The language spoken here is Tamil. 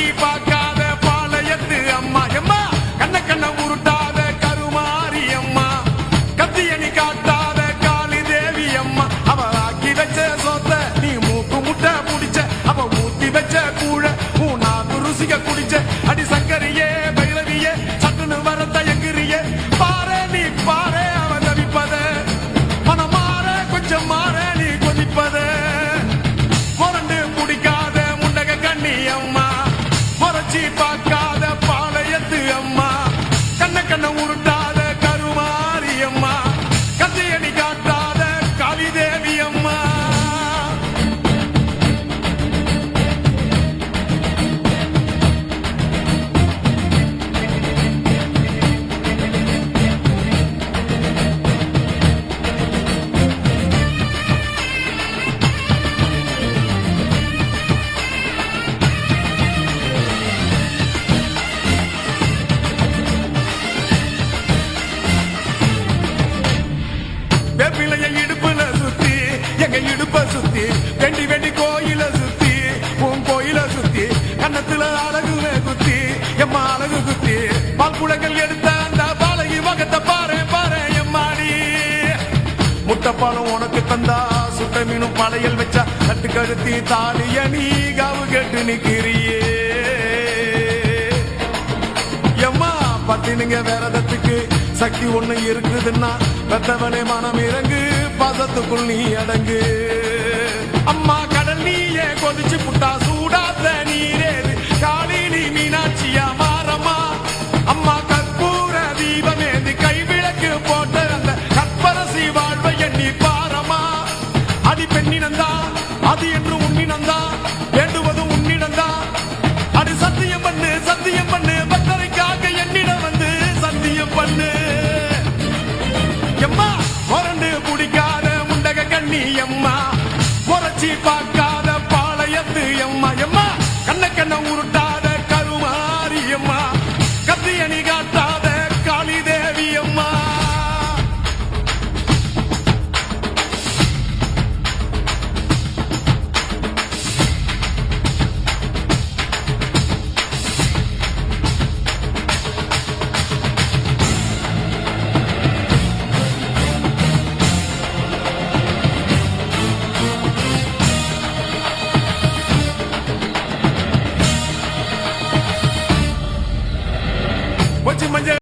Chiba. de pancada. இடுப்ப சுத்தி வெண்டி வெண்டி கோயில சுத்தி உன் கோயில சுத்தி கன்னத்துல அழகு குத்தி எம்மா அழகு குத்தி பால் குளங்கள் எடுத்த அந்த பாலகி வகத்தை பாரு பாரு எம்மாடி. முட்டைப்பாலும் உனக்கு தந்தா சுட்ட மீனும் பழையல் வச்சா தட்டு கழுத்தி தாலிய நீ காவு கெட்டு நிக்கிறியே. எம்மா பத்தினுங்க வேறதத்துக்கு சக்தி ஒண்ணு இருக்குதுன்னா பெத்தவனே மனம் இறங்கு பாசத்துக்குள் நீ அடங்கு. அம்மா கடல் நீயே கொதிச்சு புட்டா பார்க்காத பாளையத்து எம்மா எம்மா கண்ண கண்ண mañana.